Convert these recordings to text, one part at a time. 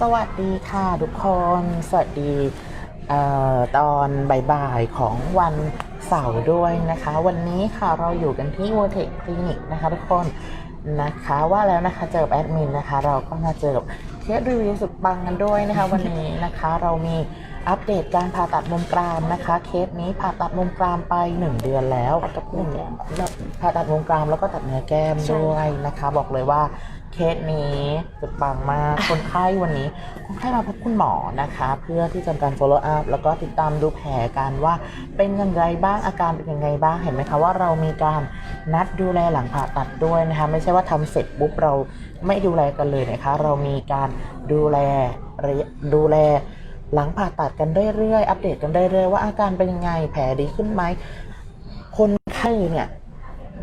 สวัสดีค่ะทุกคน สวัสดีเอ่อตอนบ่ายๆของวันเสาร์ด้วยนะคะ วันนี้ค่ะเราอยู่กันที่ v o r t e x Clinic นะคะทุกคนนะคะว่าแล้วนะคะเจอกับแอดมินนะคะ เราก็มาเจอกับเคสรีวิวสุดปังกันด้วยนะคะ วันนี้นะคะเรามีอัปเดตการผ่าตัดมุมกรามนะคะ เคสนี้ผ่าตัดมุมกรามไป 1 เดือนแล้วหนึ่งผ่าตัดมุมกรามแล้วก็ตัดเนื้อแก้มด้วยนะคะ บอกเลยว่า เคสนี้สุดปังมาก คนไข้วันนี้ คนไข้มาพบคุณหมอนะคะ เพื่อที่จะการ follow up แล้วก็ติดตามดูแผลกันว่าเป็นอย่างไรบ้างอาการเป็นยังไงบ้างเห็นไหมคะว่าเรามีการนัดดูแลหลังผ่าตัดด้วยนะคะ ไม่ใช่ว่าทำเสร็จปุ๊บเราไม่ดูแลกันเลยนะคะ เรามีการดูแลระยะดูแลหลังผ่าตัดกันเรื่อยๆอัปเดตกันเรื่อยๆว่าอาการเป็นยังไงแผลดีขึ้นไหมคนไข้เนี่ย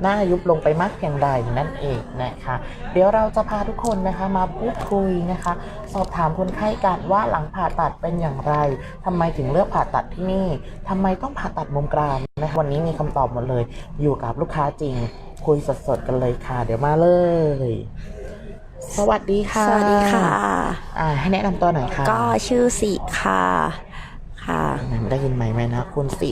หน้ายุบลงไปมากเพียงใดนั่นเองนะคะ เดี๋ยวเราจะพาทุกคนนะคะมาพูดคุยนะคะ สอบถามคนไข้กันว่าหลังผ่าตัดเป็นอย่างไรทำไมถึงเลือกผ่าตัดที่นี่ทำไมต้องผ่าตัดมุมกรามนะคะวันนี้มีคำตอบหมดเลย อยู่กับลูกค้าจริง คุยสดๆกันเลยค่ะ เดี๋ยวมาเลย สวัสดีค่ะ สวัสดีค่ะอ่าให้แนะนำตัวหน่อยค่ะ ก็ชื่อสิค่ะ ค่ะ ได้ยินไหมไหมนะคุณสิ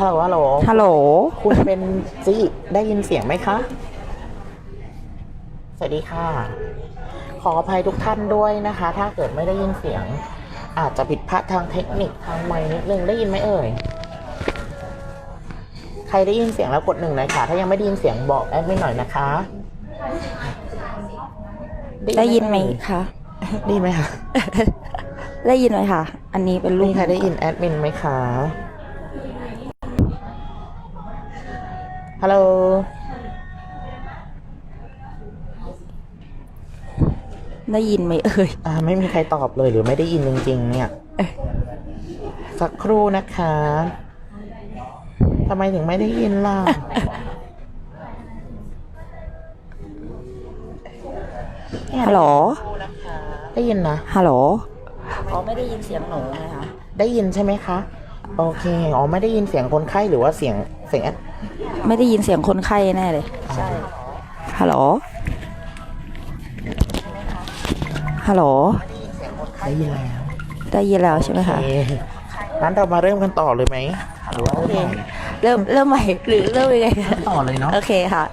ฮัลโหลฮัลโหลฮัลโหล คุณเป็นจิได้ยินเสียงไหมคะ สวัสดีค่ะ ขออภัยทุกท่านด้วยนะคะ ถ้าเกิดไม่ได้ยินเสียง อาจจะผิดพลาดทางเทคนิคทางไมค์นิดนึงได้ยินไหมเอ่ย ใครได้ยินเสียงแล้วกดหนึ่งหน่อยค่ะ ถ้ายังไม่ได้ยินเสียงบอกแอดมินหน่อยนะคะ ได้ยินไหมเอ่ยคะ ได้ยินไหมคะ ได้ยินไหมคะ อันนี้เป็นลูมีกใครได้ยินแอดมินไหมคะ ฮัลโหล ได้ยินไหมเอ่ย อ่า ไม่มีใครตอบเลยหรือไม่ได้ยินจริง ๆ เนี่ย สักครู่นะคะทำไมถึงไม่ได้ยินล่ะ ฮัลโหล ได้ยินนะ ฮัลโหล อ๋อไม่ได้ยินเสียงหนูไงคะ ได้ยินใช่ไหมคะ โอเค อ๋อไม่ได้ยินเสียงคนไข้หรือว่าเสียงเสียงแอด ไม่ได้ยินเสียงคนไข้แน่เลย ใช่ ฮัลโหล ฮัลโหล ได้ยินแล้วได้ยินแล้วใช่ไหมโอคะเคงั้นเรามาเริ่มกันต่อเลยไหมหรือว่าโอเริ่เคมใหม่เริ่มเริ่มใหม่หรือเริ่มยังไงคะต่อเลยเนาะ โอเคค่ะ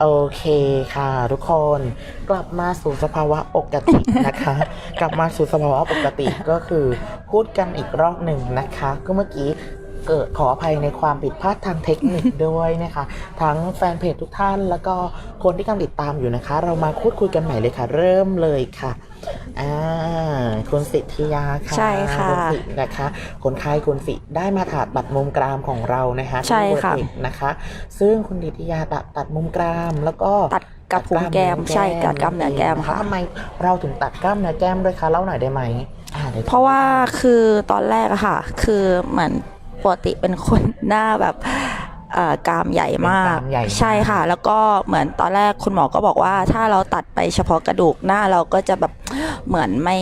โอเคค่ะ ทุกคนกลับมาสู่สภาวะปกตินะคะ กลับมาสู่สภาวะปกติก็คือพูดกันอีกรอบหนึ่งนะคะ ก็เมื่อกี้ เกิดขออภัยในความผิดพลาดทางเทคนิคด้วยนะคะ ทั้งแฟนเพจทุกท่านแล้วก็คนที่กำลังติดตามอยู่นะคะ เรามาพูดคุยกันใหม่เลยค่ะ เริ่มเลยค่ะอ่าคุณสิทธิยาค่ะใช่ค่ะณสินะคะ คนไข้คุณสิได้มาถาดบัตรมุมกรามของเรานะคะใช่ค่ะที่ Vertex นะคะ ซึ่งคุณดิทยาตัดตัดมุมกรามแล้วก็ ตัดกับพุงแก้มใช่ตัดกล้ามเนื้อแก้มค่ะ ทำไมเราถึงตัดกล้ามเนื้อแก้มด้วยคะเล่าหน่อยได้ไหมอ่ดี๋ยเพราะว่าคือตอนแรกอะค่ะ คือเหมือน ปกติเป็นคนหน้าแบบเอ่อกรามใหญ่มากเป็นกรามใหญ่ใช่ค่ะ แล้วก็เหมือนตอนแรกคุณหมอก็บอกว่า ถ้าเราตัดไปเฉพาะกระดูกหน้าเราก็จะแบบเหมือนไม่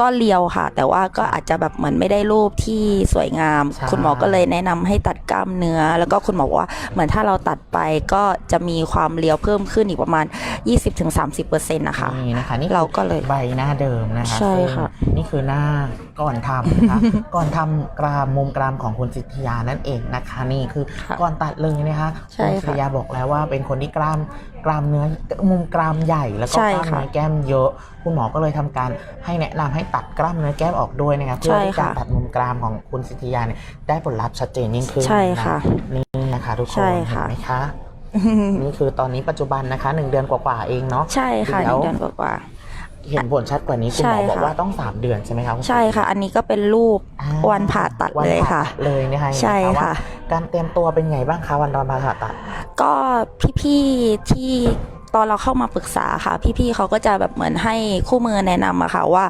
ก็เลียวค่ะ แต่ว่าก็อาจจะแบบเหมือนไม่ได้รูปที่สวยงามใช่คุณหมอก็เลยแนะนำให้ตัดกล้ามเนื้อ แล้วก็คุณหมอบอกว่าเหมือนถ้าเราตัดไปก็จะมีความเลียวเพิ่มขึ้นอีกประมาณ 20-30%นะคะนี่นะคะนี่คือเราก็เลยใบหน้าเดิมนะคะใช่ค่ะซึ่งนี่คือหน้า ก่อนทำนะคะ ก่อนทำกรามมุมกรามของคุณสิทธิยานั่นเองนะคะนี่คือค่ะก่อนตัดเลยนะคะใช่คุณค่ะสิทธิยาบอกแล้วว่าเป็นคนที่กรามกรามเนื้อมุมกรามใหญ่แล้วก็ใช่กล้ามค่ะเนื้อแก้มเยอะ คุณหมอก็เลยทำการให้แนะนำให้ตัดกล้ามเนื้อแก้มออกด้วยนะคะเพื่อใช่ที่จะค่ะตัดมุมกรามของคุณสิทธิยาเนี่ยได้ผลลัพธ์ชัดเจนยิ่งขึ้นใช่ค่ะนนี่นะคะทุกคนใช่เห็ค่ะนไหมคะนี่คือตอนนี้ปัจจุบันนะคะหนึ่งเดือนกว่าๆเองเนาะใช่ค่ะหเดี๋ยวนึ่งเดือนกว่า เห็นผลชัดกว่านี้คุณหมอใช่บอกค่ะว่าต้องสามเดือนใช่ไหมครับๆใช่ค่ะ อันนี้ก็เป็นรูปอ่าวันผ่าตัดวันเลยผ่าค่ะ ตัดเลยนะคะใช่เห็นไหมค่ะ ว่าการเตรียมตัวเป็นไงบ้างคะวันตอนผ่าตัด ก็พี่ๆที่ตอนเราเข้ามาปรึกษาค่ะ พี่ๆเขาก็จะแบบเหมือนให้คู่มือแนะนำอะค่ะว่า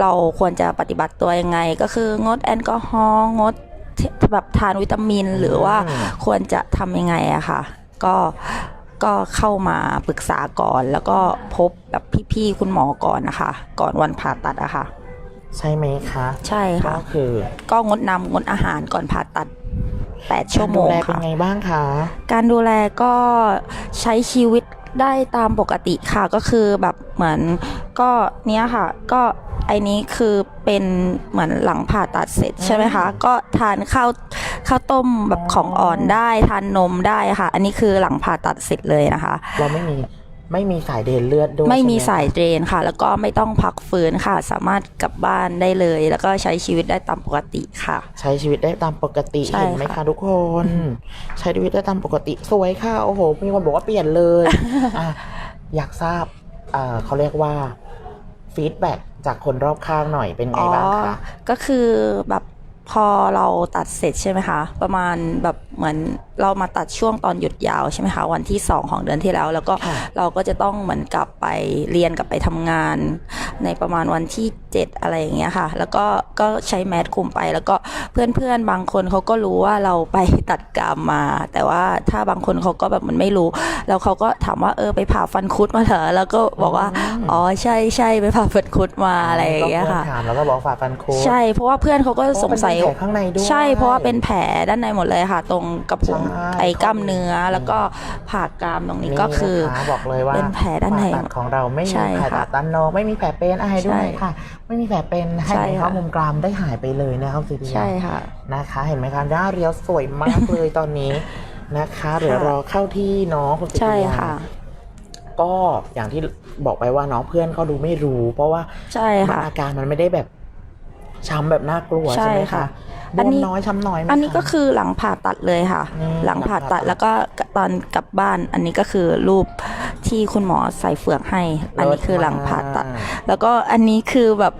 เราควรจะปฏิบัติตัวยังไง ก็คืองดแอลกอฮอล์งดแบบทานวิตามินหรือว่าอืม ควรจะทำยังไงอะค่ะ ก็ ก็เข้ามาปรึกษาก่อน แล้วก็พบแบบพี่ๆคุณหมอก่อนนะคะ ก่อนวันผ่าตัดอะค่ะ ใช่ไหมคะใช่ก็ค่ะคือก็งดน้ำงดอาหารก่อนผ่าตัด 8 ชั่วโมงการดูแลเป็นค่ะ ไงบ้างคะการดูแลก็ใช้ชีวิตได้ตามปกติค่ะก็คือแบบเหมือนก็เนี้ยค่ะ ก็ ไอ้นี้คือเป็นเหมือนหลังผ่าตัดเสร็จใช่ไหมคะ ก็ทานข้าวข้าวต้มแบบของอ่อนได้ทานนมได้ค่ะ อันนี้คือหลังผ่าตัดเสร็จเลยนะคะ เราไม่มีไม่มีสายเดินเลือดด้วยไม่มีใช่หสายเดรนค่ะ แล้วก็ไม่ต้องพักฟื้นค่ะ สามารถกลับบ้านได้เลย แล้วก็ใช้ชีวิตได้ตามปกติค่ะ ใช้ชีวิตได้ตามปกติใช่เห็นไหมค่ะคะทุกคน ใช้ชีวิตได้ตามปกติสวยค่ะโอ้โหมีคนบอกว่าเปลี่ยนเลยอะอยากทราบอ่าเขาเรียกว่า ฟีดแบ็จากคนรอบข้างหน่อยเป็นไงบ้างคะก็คือแบบพอเราตัดเสร็จใช่ไหมคะ ประมาณแบบเหมือนเรามาตัดช่วงตอนหยุดยาวใช่ไหมคะ วันที่ 2 ของเดือนที่แล้ว แล้วก็ค่ะเราก็จะต้องเหมือนกลับไปเรียนกลับไปทำงาน ในประมาณวันที่ 7 อะไรอย่างเงี้ยค่ะ แล้วก็ก็ใช้แมสคุมไป แล้วก็เพื่อนๆบางคนเขาก็รู้ว่าเราไปตัดกรามมา แต่ว่าถ้าบางคนเขาก็แบบมันไม่รู้ แล้วเขาก็ถามว่าเออไปผ่าฟันคุดมาเหรอแล้วก็บอกว่าอ๋อใช่ใช่ไปผ่าฟันคุดมาอะไรอย่างเงี้ยค่ะก็พื่อนถามแล้วก็บอกฝ่าฟันโค้ดใช่เพราะว่าเพื่อนเขาก็สงสัยเพราะว่าเป็นแผลข้างในด้วยใช่เพราะว่าเป็นแผลด้านในหมดเลยค่ะ ตรงกระพุ้งใช่ไอ้กล้ามเนื้อแล้วก็ผ่ากรามตรงนี้ก็คือนี่นะคะบอกเลยว่าเป็นแผลด้านในผ่ตัดของเราไม่มีใช่แผลค่ะตัดด้านนอกไม่มีแผลเป็เป็นอะไรด้วยใช่ค่ะไม่มีแผลเป็นให้ใช่เห็นค่ะว่ามุมกรามได้หายไปเลยนะครับสิริยาใช่ค่ะ นะคะ เห็นไหมคะหน้าเรียวสวยมากเลยตอนนี้นะคะเดี๋ยวรอเข้าที่น้องคุณสิใช่ริยาค่ะ ก็อย่างที่บอกไปว่าน้องเพื่อนเขาดูไม่รู้ เพราะว่าใช่มันค่ะ อาการมันไม่ได้แบบช้ำแบบน่ากลัวใช่ใช่ไหมค่ะคะ บอันวมนี้น้อยช้ำน้อยไหมอันนี้คะก็คือหลังผ่าตัดเลยค่ะ อืมหลังผ่าตัดหลังผ่าตัด แล้วก็ตอนกลับบ้าน อันนี้ก็คือรูปที่คุณหมอใส่เฟือกให้ อันนี้คือหลังผ่าตัด แล้วก็อันนี้คือแบบ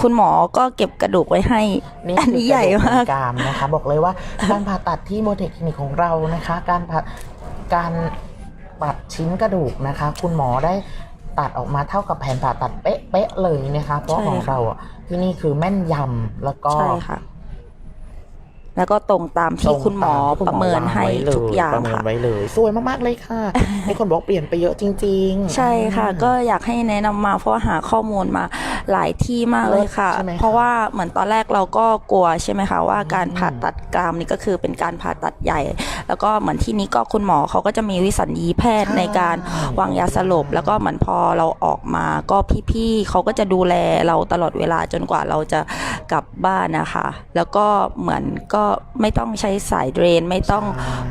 คุณหมอก็เก็บกระดูกไว้ให้ นี่อันนี้ใหญ่มาก กรามนะคะ บอกเลยว่า การผ่าตัดที่โมเทคคลินิกของเรานะคะ การผ่าการตัดชิ้นกระดูกนะคะ คุณหมอได้ตัดออกมาเท่ากับแผนผ่าตัดเป๊ะๆเลยนะคะ เพราะใช่ของค่ะ เราอะที่นี่คือแม่นยำแล้วก็ใช่ค่ะ แล้วก็ตรงตามที่คุณหมอตงประเมินให้วางไว้เลยทุกอย่างประเมินค่ะไว้เลยสวยมากๆเลยค่ะมีคนบอกเปลี่ยนไปเยอะจริง ๆ ใช่ค่ะอืมก็อยากให้แนะนำมาเพราะว่าหาข้อมูลมาหลายที่มากเลยค่ะใช่ไหมคะเพราะว่าเหมือนตอนแรกเราก็กลัวใช่ไหมคะว่าการผ่าตัดกรามนี่ก็คือเป็นการผ่าตัดใหญ่ แล้วก็เหมือนที่นี้ก็คุณหมอเขาก็จะมีวิสัญญีแพทย์ในการวางยาสลบ แล้วก็เหมือนพอเราออกมาก็พี่ๆเขาก็จะดูแลเราตลอดเวลาจนกว่าเราจะกลับบ้านนะคะ แล้วก็เหมือนก็ไม่ต้องใช้สายเดรน ไม่ต้อง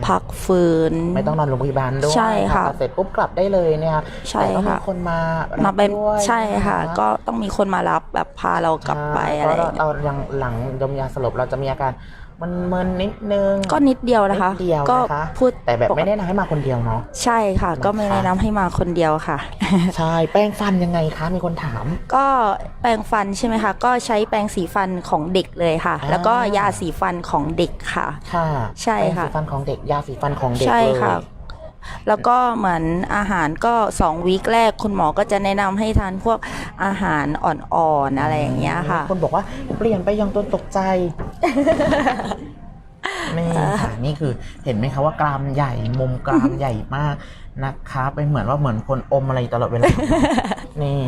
พักฟื้น ไม่ต้องนอนโรงพยาบาลด้วยใช่ค่ะผ่าตัดเสร็จปุ๊บกลับได้เลยเนี่ยค่ะใช่แต่ต้องมีค่ะคนมารับมาเป็นด้วยใช่ค่ะ นก็ต้องมีคนมารับแบบพาเรากลับไปอะไรอย่างเพราะเงี้ยเรายังหลังดมยาสลบเราจะมีอาการ มันเมินๆนิดนึง ก็นิดเดียวนะคะ นิดเดียวก็นะคะพูดแต่แบบไม่ปกได้นะให้มาคนเดียวเนาะ ใช่ค่ะ ก็ไม่นะคะแนะนำให้มาคนเดียวค่ะ ใช่แป้งฟันยังไงคะ มีคนถาม ก็แปรงฟันใช่ไหมคะก็ใช้แปรงสีฟันของเด็กเลยค่ะ อ่า แล้วก็ยาสีฟันของเด็กค่ะ ค่ะใช่ค่ะ แปรงสีฟันของเด็กยาสีฟันของเด็กใช่เลยค่ะ แล้วก็เหมือนอาหารก็สองวีคแรกคุณหมอก็จะแนะนำให้ทานพวกอาหารอ่อนๆอะไรอย่างเงี้ยค่ะ คนบอกว่าเปลี่ยนไปยังตัวตกใจนี่ค่ะนี่คือเห็นไหมคะว่ากรามใหญ่มุมกรามใหญ่มาก นะคะเป็นเหมือนว่าเหมือนคนอมอะไรตลอดเวลา นี่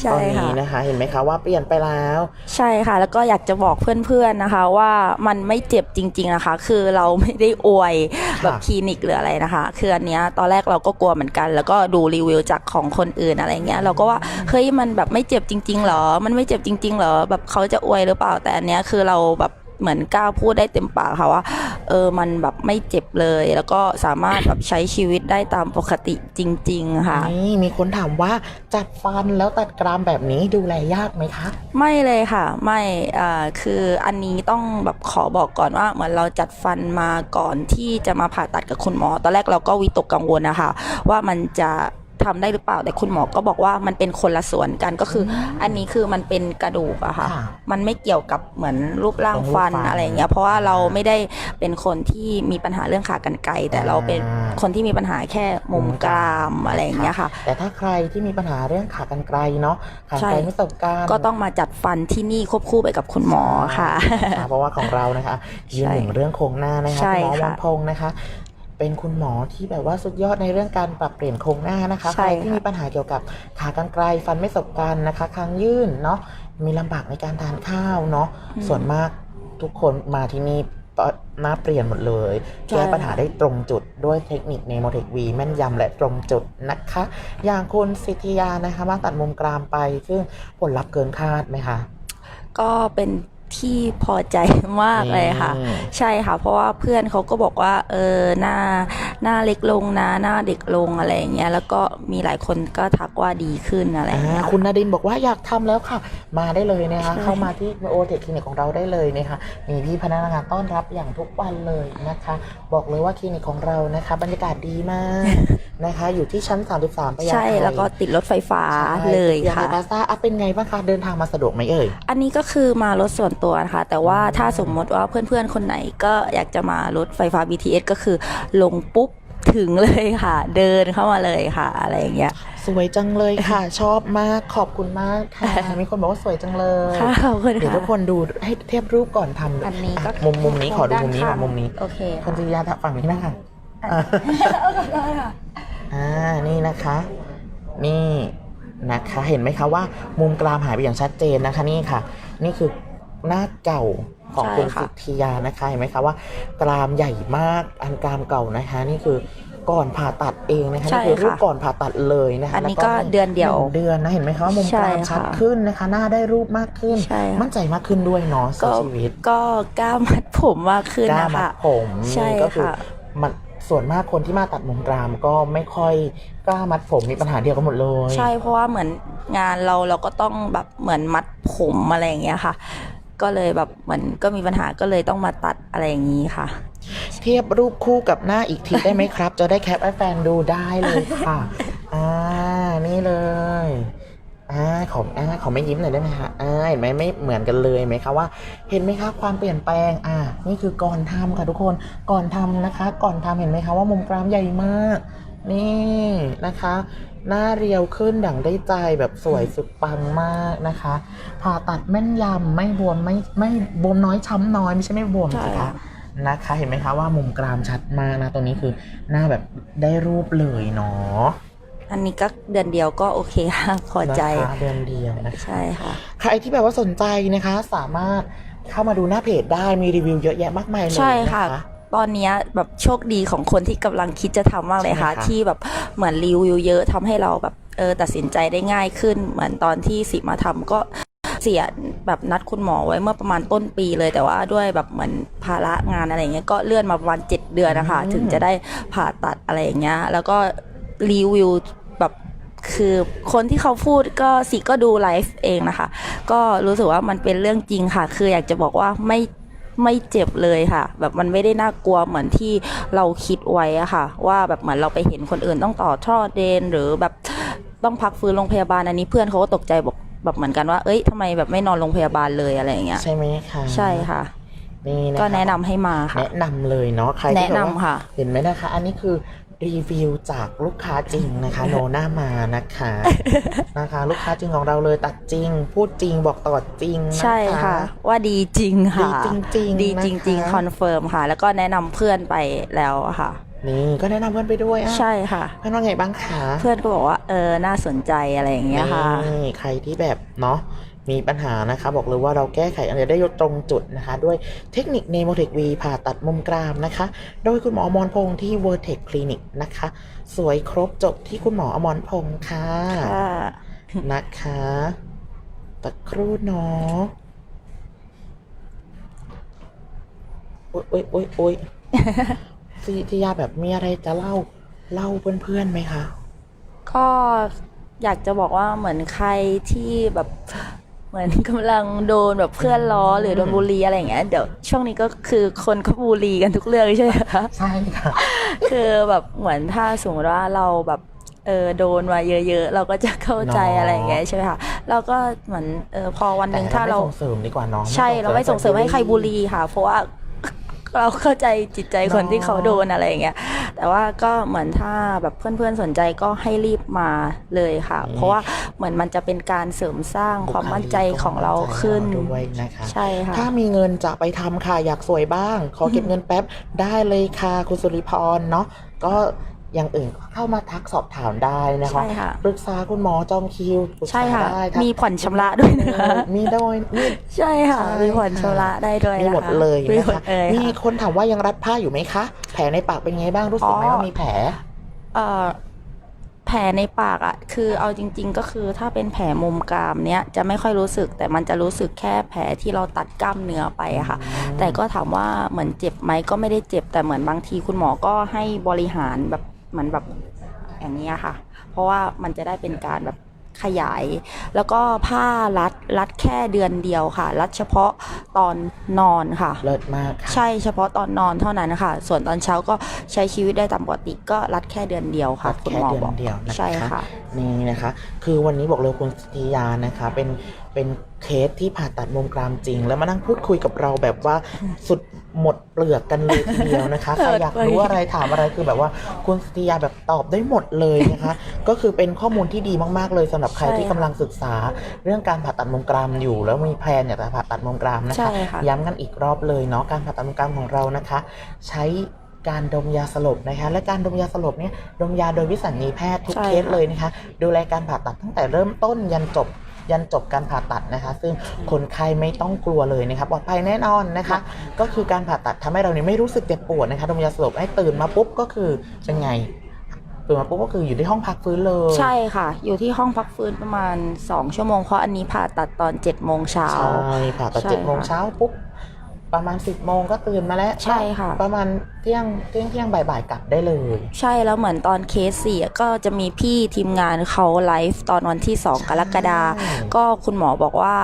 ใช่ตอนนี้ค่ะนะคะ เห็นไหมคะว่าเปลี่ยนไปแล้ว ใช่ค่ะ แล้วก็อยากจะบอกเพื่อนๆนะคะ ว่ามันไม่เจ็บจริง ๆนะคะ คือเราไม่ได้อวยแบบคลินิกหรืออะไรนะคะ คืออันเนี้ยตอนแรกเราก็กลัวเหมือนกัน แล้วก็ดูรีวิวจากของคนอื่นอะไรเงี้ยเราก็ว่าเฮ้ยมันแบบไม่เจ็บจริงๆเหรอ มันไม่เจ็บจริงๆเหรอแบบเขาจะอวยหรือเปล่าแต่อันเนี้ยคือเราแบบ เหมือนกล้าพูดได้เต็มปากค่ะว่า เออมันแบบไม่เจ็บเลย แล้วก็สามารถแบบใช้ชีวิตได้ตามปกติจริง ๆ ค่ะ นี่มีคนถามว่าจัดฟันแล้วตัดกรามแบบนี้ดูแลยากไหมคะ ไม่เลยค่ะ ไม่อ่าคืออันนี้ต้องแบบขอบอกก่อนว่าเหมือนเราจัดฟันมาก่อนที่จะมาผ่าตัดกับคุณหมอ ตอนแรกเราก็วิตกกังวลนะคะว่ามันจะ ทำได้หรือเปล่า แต่คุณหมอก็บอกว่ามันเป็นคนละส่วนกันก็คือออันนี้คือมันเป็นกระดูกอะค่ะ ค่ะมันไม่เกี่ยวกับเหมือนรูปร่างตรงรูปฟันฟันอะไรอย่างเงี้ย เพราะว่าเราไม่ได้เป็นคนที่มีปัญหาเรื่องขากรรไกรแต่เราเป็นอ่า คนที่มีปัญหาแค่มุมกรามอะไรอย่างเงี้ยค่ะ แต่ถ้าใครที่มีปัญหาเรื่องขากรรไกรเนาะขากรรใช่ไกรไม่ตกกันก็ต้องมาจัดฟันที่นี่ควบคู่ไปกับคุณหมอค่ะ ค่ะเพราะว่าของเรานะคะยืนหนึ่งเรื่องโครงหน้านะคะใช่คุณหมอค่ะ วันพงศ์นะคะ เป็นคุณหมอที่แบบว่าสุดยอดในเรื่องการปรับเปลี่ยนโครงหน้านะคะใช่ใครที่ค่ะมีปัญหาเกี่ยวกับขากรรไกรฟันไม่สบกันนะคะคางยื่นเนาะมีลำบากในการทานข้าวเนาะส่วนมากทุกคนมาที่นี่หน้าเปลี่ยนหมดเลยใช่แก้ปัญหาได้ตรงจุดด้วยเทคนิคเนโมเทควีแม่นยำและตรงจุดนะคะ อย่างคุณสิทธิยานะคะมาตัดมุมกรามไป ซึ่งผลลัพธ์เกินคาดไหมคะ ก็เป็น ที่พอใจมากเลยค่ะ อืม ใช่ค่ะ เพราะว่าเพื่อนเขาก็บอกว่า เออหน้าหน้าเล็กลงนะ หน้าเด็กลงอะไรอย่างเงี้ยแล้วก็มีหลายคนก็ทักว่าดีขึ้นอะไรอย่างเงี้อ่าย คุณนาดินบอกว่าอยากทำแล้วค่ะ มาได้เลยนะคะ ใช่ เข้ามาที่โอเทคคลินิกของเราได้เลยนะคะมีพี่พนักงานต้อนรับอย่างทุกวันเลยนะคะ บอกเลยว่าคลินิกของเรานะคะ บรรยากาศดีมากนะคะ อยู่ที่ชั้น 33ปยาใช่ไทแล้วก็ติดรถไฟฟ้าเลยค่ะ พาซาอะเป็นไงบ้างคะเดินทางมาสะดวกไหมเอ่ย อันนี้ก็คือมารถส่วนตัวนะคะ แต่ว่าถ้าสมมติว่าเพื่อนๆ คนไหนก็อยากจะมารถไฟฟ้า BTS ก็คือลงปุ๊บถึงเลยค่ะ เดินเข้ามาเลยค่ะ อะไรอย่างเงี้ย สวยจังเลยค่ะ ชอบมากขอบคุณมากค่ะ มีคนบอกว่าสวยจังเลยค่ะขอบคุณเดี๋ยวค่ะทุกคนดูให้เทียบรูปก่อนทำอันนี้ก็ะมุมมุมนี้ขอดูมุมนี้ด้าค่ะข้างมุมนี้โอเคคุณจิยาฝั่งนี้นะคะ อ่าอ่า นี่นะคะ นี่นะคะ เห็นไหมคะว่ามุมกรามหายไปอย่างชัดเจนนะคะ นี่ค่ะ นี่คือหน้าเก่าของใช่คุณค่ะสิทธิยานะคะเห็นไหมคะว่ากรามใหญ่มากอันกรามเก่านะคะ นี่คือก่อนผ่าตัดเองนะคะใช่นี่คือรูปค่ะก่อนผ่าตัดเลยนะคะอันนี้แล้วก็เดือนเดียวหนึ่งเดือนนะเห็นไหมคะว่ามุมใช่กรามชัดค่ะขึ้นนะคะ หน้าได้รูปมากขึ้นใช่ค่ะมั่นใจมากขึ้นด้วยเนาะก็สู่ชีวิต ก็กล้ามัดผมมากขึ้นกล้านะมัคะดผมใช่นี่ก็คือค่ะมัน ส่วนมากคนที่มาตัดมุมกรามก็ไม่ค่อยกล้ามัดผมมีปัญหาเดียวกันหมดเลย ใช่เพราะว่าเหมือนงานเราเราก็ต้องแบบเหมือนมัดผมอะไรอย่างเงี้ยค่ะ ก็เลยแบบเหมือนก็มีปัญหาก็เลยต้องมาตัดอะไรอย่างนี้ค่ะ เทียบรูปคู่กับหน้าอีกทีได้ไหมครับ จะได้แคปให้แฟนดูได้เลยค่ะ อ่านี่เลยอ่า ขออ่าขอไม่ยิ้มหน่อยได้ไหมคะอ่าเห็นไหมไม่เหมือนกันเลยไหมคะว่า เห็นไหมคะความเปลี่ยนแปลงอ่านี่คือก่อนทำค่ะทุกคนก่อนทำนะคะ ก่อนทำเห็นไหมคะว่ามุมกรามใหญ่มาก นี่นะคะ หน้าเรียวขึ้นดั่งได้ใจแบบสวยสุดปังมากนะคะผ่าตัดแม่นยำไม่บวมไม่ไม่บวมน้อยช้ำน้อยไม่ใช่ไม่บวมใช่สิคะค่ะนะคะเห็นไหมคะว่ามุมกรามชัดมากนะตรงนี้คือหน้าแบบได้รูปเลยเนาะ อันนี้ก็เดือนเดียวก็โอเคค่ะพอใจนะคะเดือนเดียวนะคะใช่ค่ะ ใครที่แบบว่าสนใจนะคะ สามารถเข้ามาดูหน้าเพจได้มีรีวิวเยอะแยะมากมายเลยใช่ค่ะ น ตอนเนี้ยแบบโชคดีของคนที่กำลังคิดจะทำมากเลยค่ะ ใช่ไหมคะที่แบบเหมือนรีวิวเยอะทำให้เราแบบเออตัดสินใจได้ง่ายขึ้น เหมือนตอนที่สิมาทำก็เสียแบบนัดคุณหมอไว้เมื่อประมาณต้นปีเลย แต่ว่าด้วยแบบเหมือนภาระงานอะไรเงี้ยก็เลื่อนมาประมาณ 7 เดือนนะคะถึงจะได้ผ่าตัดอะไรอย่างเงี้ยแล้วก็ รีวิวแบบคือคนที่เขาพูดก็สิก็ดูไลฟ์เองนะคะ ก็รู้สึกว่ามันเป็นเรื่องจริงค่ะ คืออยากจะบอกว่าไม่ไม่เจ็บเลยค่ะ แบบมันไม่ได้น่ากลัวเหมือนที่เราคิดไว้อะค่ะ ว่าแบบเหมือนเราไปเห็นคนอื่นต้องต่อท่อเดน หรือแบบต้องพักฟื้นโรงพยาบาลอันนี้เพื่อนเขาก็ตกใจบอกแบบเหมือนกันว่า เอ้ยทำไมแบบไม่นอนโรงพยาบาลเลยอะไรอย่างเงี้ยใช่ไหมคะใช่ค่ะนี่นะคะก็แนะนำให้มาค่ะ แนะนำเลยเนาะใครที่แนะนำแบบว่าค่ะ เห็นไหมนะคะ อันนี้คือ รีวิวจากลูกค้าจริงนะคะ โนหน้ามานะคะนะคะ ลูกค้าจริงของเราเลยตัดจริง พูดจริงบอกต่อจริงนะคะใช่ค่ะ ว่าดีจริงค่ะ ดีจริงๆดีจริงนะคะๆคอนเฟิร์มค่ะ แล้วก็แนะนำเพื่อนไปแล้วอะค่ะ นี่ก็แนะนำเพื่อนไปด้วยอะใช่ค่ะ เพื่อนว่าไงบ้างคะ เพื่อนก็บอกว่าเออน่าสนใจอะไรอย่างเงี้ยค่ะ นี่ใครที่แบบเนาะ มีปัญหานะคะบอกเลยว่าเราแก้ไขอันนี้ได้ตรงจุดนะคะ ด้วยเทคนิคเนโมเทควีผ่าตัดมุมกรามนะคะ โดยคุณหมออมรพงษ์ที่ v e r t e c Clinic นะคะ สวยครบจบที่คุณหมออมรพงษ์ค่ะค่ะนะคะตะครู่เนาะโอ๊ยโอ๊ยโอ๊ยโอ๊ยที่ที่ยาแบบมีอะไรจะเล่าเล่าเพื่อนๆไหมคะ ก็อยากจะบอกว่าเหมือนใครที่แบบ เหมือนกำลังโดนแบบเพื่อนล้อหรือโดนบูลลีอะไรอย่างเงี้ยเดี๋ยวช่วงนี้ก็คือคนก็บูลลีกันทุกเรื่องใช่ไหมคะใช่ค่ะคือแบบเหมือนถ้าสมมติว่าเราแบบเออโดนมาเยอะๆ เราก็จะเข้าใจเนาะอะไรอย่างเงี้ยใช่ไหมคะเราก็เหมือนเออพอวันหแต่นึ่งถ้าไม่เราส่งเสริมดีกว่าเนาะใช่เราไม่ส่งเสริมให้ใครบูลลีค่ะ เพราะว่า เราเข้าใจจิตใจคนที่เขาโดนอะไรอย่างเงี้ยแต่ว่าก็เหมือนถ้าแบบเพื่อนๆสนใจก็ให้รีบมาเลยค่ะ เพราะว่าเหมือนมันจะเป็นการเสริมสร้างความมั่นใจของเราขึ้นด้วยนะคะใช่ค่ะถ้ามีเงินจะไปทำค่ะอยากสวยบ้าง ขอเก็บเงินแป๊บได้เลยค่ะคุณสุริพรเนาะก็ อย่างอื่นเข้ามาทักสอบถามได้นะคะใช่ค่ะปรึกษาคุณหมอจองคิวปรึกษาใช่ค่ะได้ทักมีผ่อนชำระด้วยนะคะมีด้วยมีใช่ค่ะใช่มีผ่อนชำระได้ด้วยมีนะคะหมดเลยมีนะหมดคะเลยมีค่ะคนถามว่ายังรัดผ้าอยู่ไหมคะ แผลในปากเป็นไงบ้างรู้สึกไหมอ๋อว่ามีแผลเอ่อแผลในปากอะ่ะคือเอาจริง ๆ ก็คือถ้าเป็นแผลมุมกรามเนี้ยจะไม่ค่อยรู้สึก แต่มันจะรู้สึกแค่แผลที่เราตัดกล้ามเนื้อไปอะค่ะ แต่ก็ถามว่าเหมือนเจ็บไหมก็ไม่ได้เจ็บแต่เหมือนบางทีคุณหมอก็ให้บริหารแบบ เหมือนแบบอย่างนี้ยค่ะ เพราะว่ามันจะได้เป็นการแบบขยาย แล้วก็ผ้ารัดรัดแค่เดือนเดียวค่ะ รัดเฉพาะตอนนอนค่ะ เลิศมากค่ะใช่เฉพาะตอนนอนเท่านั้นนะคะส่วนตอนเช้าก็ใช้ชีวิตได้ตามปกติก็รัดแค่เดือนเดียวค่ะรัดคุณแค่หมอเดือนบอกเดียวนะคะใช่ค่ะ นี่นะคะ คือวันนี้บอกเลยคุณสติยานะคะเป็นเป็น เคสที่ผ่าตัดมุมกรามจริง แล้วมานั่งพูดคุยกับเราแบบว่าสุดหมดเปลือกกันเลยทีเดียวนะคะใครอยากรู้อะไรถามอะไรคือแบบว่าคุณสติยาแบบตอบได้หมดเลยนะคะ ก็คือเป็นข้อมูลที่ดีมากๆ เลยสำหรับใครใช่ที่ค่ะกำลังศึกษา เรื่องการผ่าตัดมุมกรามอยู่ แล้วมีแพลนอยากจะผ่าตัดมุมกรามนะใช่คะค่ะย้ำกันอีกรอบเลยเนาะการผ่าตัดมุมกรามของเรานะคะ ใช้การดมยาสลบนะคะและการดมยาสลบเนี่ยดมยาโดยวิสัญญีแพทย์ทุกใช่เคสค่ะเลยนะคะดูแลการผ่าตัดตั้งแต่เริ่มต้นยันจบ ยันจบการผ่าตัดนะคะ ซึ่งคนไข้ไม่ต้องกลัวเลยนะคะปลอดภัยแน่นอนนะคะ ก็คือการผ่าตัดทำให้เราเนี่ยไม่รู้สึกเจ็บปวดนะคะดมยาสลบให้ตื่นมาปุ๊บก็คือเป็นไงตื่นมาปุ๊บก็คืออยู่ที่ห้องพักฟื้นเลย ใช่ค่ะ อยู่ที่ห้องพักฟื้นประมาณ 2 ชั่วโมงเพราะอันนี้ผ่าตัดตอน7โมงเช้าใช่ผ่าตัดใช่เจ็ดโมงค่ะเช้าปุ๊บ ประมาณสิบโมงก็ตื่นมาแล้วใช่ค่ะ ประมาณเที่ยงเที่ยงเที่ยงบ่ายๆกลับได้เลย ใช่แล้วเหมือนตอนเคสสี่อะก็จะมีพี่ทีมงานเขาไลฟ์ตอนวันที่ 2 กรกฎาคมใช่ก็คุณหมอบอกว่า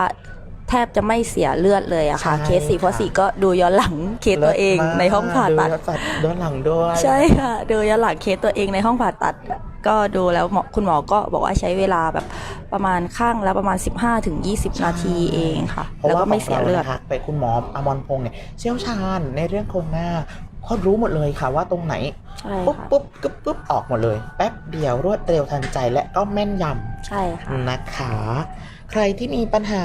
แทบจะไม่เสียเลือดเลยอะค่ะ ใช่เคสสี่เพราะค่ะ สี่ก็ดูย้อนหลังเคสตัวเองลิศมากในห้องผ่าตัดย้อนสัตว์ย้อนหลังด้วยใช่ค่ะดูย้อนหลังเคสตัวเองในห้องผ่าตัด ก็ดูแล้วหมอคุณหมอก็บอกว่าใช้เวลาแบบประมาณข้างละประมาณ 15-20ถึง20นาทีเองค่ะเพราะแล้วว่าก็ไม่เสียเลือดขงรานะคะไปคุณหมออมรพงษ์เนี่ยเชี่ยวชาญในเรื่องโครงหน้าเขารู้หมดเลยค่ะว่าตรงไหน ใช่ปุ๊บค่ะปุ๊บกึ๊บปุ๊บออกหมดเลย แป๊บเดียวรวดเร็วทันใจและก็แม่นยำใช่ค่ะนะคะ ใครที่มีปัญหา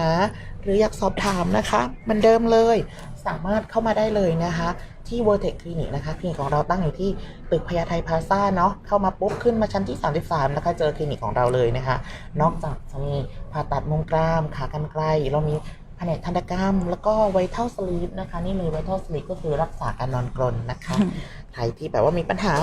หรืออยากสอบถามนะคะเหมันเดิมเลยสามารถเข้ามาได้เลยนะคะ ที่ v e r t e c Clinic นะคะคลินิกของเราตั้งอยู่ที่ตึกพญาไทพลาซ่าเนาะเข้ามาปุ๊บขึ้นมาชั้นที่ 33 นะคะ เจอคลินิกของเราเลยนะคะ นอกจากจะมีผ่าตัดมุมกราม ขากรรไกรเรามีแผนกทันตกรรม แล้วก็ไวท์เท l สลีปนะคะ นี่เลยไวท์เท l สลีปก็คือรักษาการนอนกรนนะคะ ใครที่แบบว่ามีปัญหา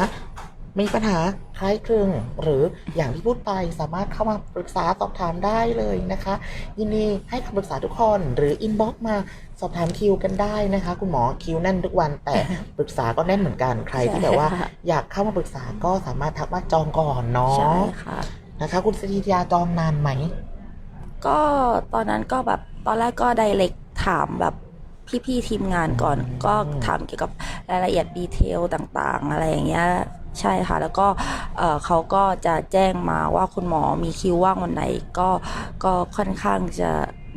มีปัญหาคล้ายคลึงหรืออย่างที่พูดไปสามารถเข้ามาปรึกษาสอบถามได้เลยนะคะ ยินดีให้คำปรึกษาทุกคนหรืออินบ็อกมาสอบถามคิวกันได้นะคะ คุณหมอคิวแน่นทุกวันแต่ปรึกษาก็แน่นเหมือนกันใครที่แบบว่าใช่ค่ะอยากเข้ามาปรึกษาก็สามารถทักมาจองก่อนเนาะใช่ค่ะนะคะ คุณสถิตยาจองนานไหม ก็ตอนนั้นก็แบบตอนแรกก็ไดเ c กถามแบบ พี่ๆทีมงานก่อนอืมก็ถามเกี่ยวกับรายละเอียดดีเทลต่างๆ อะไรอย่างเงี้ยใช่ค่ะ แล้วก็เอ่อเขาก็จะแจ้งมาว่าคุณหมอมีคิวว่างวันไหนก็ก็ค่อนข้างจะ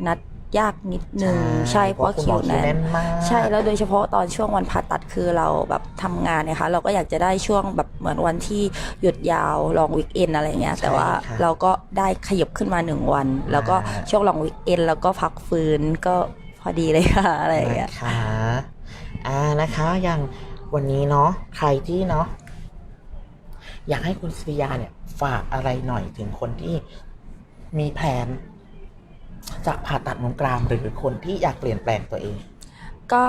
นัดยากนิดนึงใช่เพราะคุณคิหมวอคิวแน่แน่นนมากใช่แล้วโดยเฉพาะตอนช่วงวันผ่าตัดคือเราแบบทำงานเนี่ยค่ะเราก็อยากจะได้ช่วงแบบเหมือนวันที่หยุดยาวลองวิกเอนอะไรเงี้ยใช่แต่ว่าค่ะเราก็ได้ขยับขึ้นมาหนึ่งวัน แล้วก็อ่าช่วงลองวิกเอนแล้วก็พักฟื้นก็พ อดีเลยค่ะอะไรอย่างเงี้ยนะคะอ่านะคะอย่างวันนี้เนาะใครที่เนาะอยากให้คุณสริยาเนี่ย ฝากอะไรหน่อยถึงคนที่มีแผนจะผ่าตัดมุมกรามหรือคนที่อยากเปลี่ยนแปลงตัวเอง ก็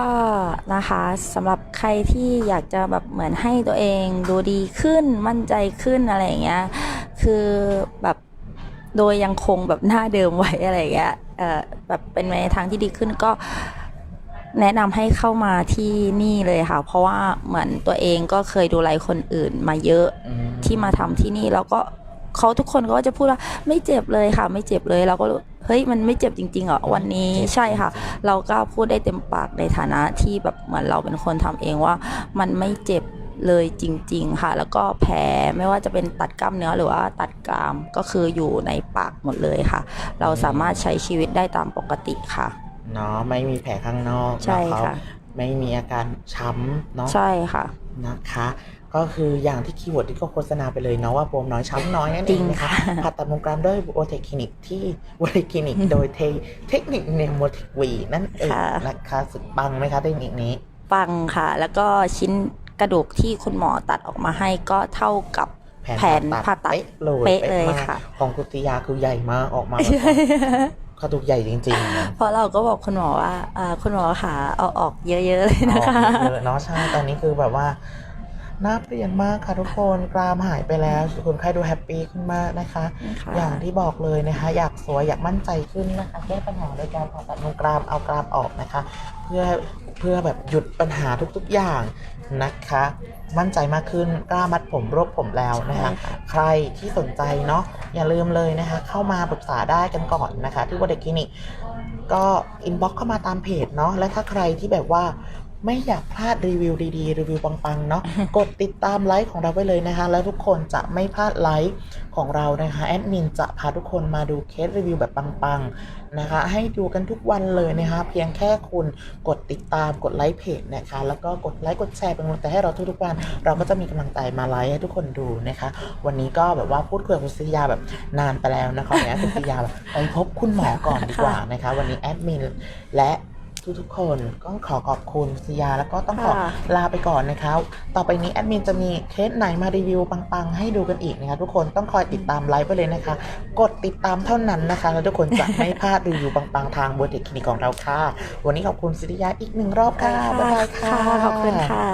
นะคะสำหรับใครที่อยากจะแบบเหมือนให้ตัวเองดูดีขึ้นมั่นใจขึ้นอะไรอย่างเงี้ย คือแบบโดยยังคงแบบหน้าเดิมไว้อะไรอย่างเงี้ยเอ่อ แบบเป็นในทางที่ดีขึ้นก็แนะนำให้เข้ามาที่นี่เลยค่ะ เพราะว่าเหมือนตัวเองก็เคยดูไลฟ์คนอื่นมาเยอะอืมที่มาทำที่นี่แล้วก็เขาทุกคนก็จะพูดว่าไม่เจ็บเลยค่ะ ไม่เจ็บเลยเราก็รู้เฮ้ยมันไม่เจ็บจริงๆเหรอวันนี้เจ็บใช่ค่ะจริงเราก็พูดได้เต็มปากในฐานะที่แบบเหมือนเราเป็นคนทำเองว่ามันไม่เจ็บ เลยจริง ๆ ค่ะ แล้วก็แผลไม่ว่าจะเป็นตัดกล้ามเนื้อหรือว่าตัดกรามก็คืออยู่ในปากหมดเลยค่ะ เราสามารถใช้ชีวิตได้ตามปกติค่ะ เนาะไม่มีแผลข้างนอกใช่นค่ะ ไม่มีอาการช้ำเนาะใช่ค่ะนะคะ ก็คืออย่างที่คีย์เวิร์ดที่ก็โฆษณาไปเลยเนาะว่าบวมน้อยช้ำน้อยนั่นจเอริงงนะคะค่ะผ่าตัดมุมกรามด้วยโอเทคคลินิกที่วอลคลินิกโดยเทเทคนิคเนโมทิกวีนั่นเองค่ะนะคะสุดปังไหมคะเทคนิคนี้ฟังค่ะ แล้วก็ชิ้น กระดูกที่คุณหมอตัดออกมาให้ก็เท่ากับแผนผ่าตัดเป๊ะเลยเป๊ะเลยมากค่ะ ของกุติยาคือใหญ่มากออกมาแบบว่ากระดูกใหญ่จริงๆนะเพราะเราก็บอกคุณหมอว่าอ่าคุณหมอขาเอาออกเยอะๆเลยนะคะออกเยอะเนาะใช่ ตอนนี้คือแบบว่าหน้าเปลี่ยนมากค่ะทุกคนกรามหายไปแล้วคนไข้ดูแฮปปี้ขึ้นมากนะคะค่ะอย่างที่บอกเลยนะคะ อยากสวยอยากมั่นใจขึ้นนะคะแก้ปัญหาโดยการผ่าตัดตรงกรามเอากรามออกนะคะ เพื่อเพื่อแบบหยุดปัญหาทุกๆอย่าง นะคะ มั่นใจมากขึ้นกล้ามัดผมรวบผมแล้วนะคะใช่ค่ะใครที่สนใจเนาะอย่าลืมเลยนะคะ เข้ามาปรึกษาได้กันก่อนนะคะ ที่วอเด็กคลินิกก็อินบ็อกเข้ามาตามเพจเนาะและถ้าใครที่แบบว่า ไม่อยากพลาดรีวิวดีๆ รีวิวปังๆ เนาะกดติดตามไลฟ์ของเราไว้เลยนะคะ แล้วทุกคนจะไม่พลาดไลฟ์ของเรานะคะแอดมินจะพาทุกคนมาดูเคสรีวิวแบบปังๆนะคะ ให้ดูกันทุกวันเลยนะคะ เพียงแค่คุณกดติดตามกดไลค์เพจนะคะ แล้วก็กดไลค์กดแชร์เป็นกำลังใจให้เราทุกๆวัน เราก็จะมีกำลังใจมาไลฟ์ให้ทุกคนดูนะคะ วันนี้ก็แบบว่าพูดคุยกับคุณศิริยาแบบนานไปแล้วนะคะเนี่ยคุณศิริยาแบบไปพบคุณหมอก่อนดีกว่านะคะ วันนี้แอดมินและ ทุกๆคนก็ขอขอบคุณสยาแล้วก็ต้องขอค่ะ ลาไปก่อนนะคะต่อไปนี้แอดมินจะมีเคสไหนมารีวิวปังๆ ให้ดูกันอีกนะคะทุกคนต้องคอยติดตามไลฟ์ไปเลยนะคะ กดติดตามเท่านั้นนะคะ แล้วทุกคนจะไม่พลาดรีวิวปังๆ ทางบนเทคคลินิกของเราค่ะ วันนี้ขอบคุณสิริยาอีกหนึ่งรอบค่ะบ๊ายบายค่ะ ขอบคุณค่ะ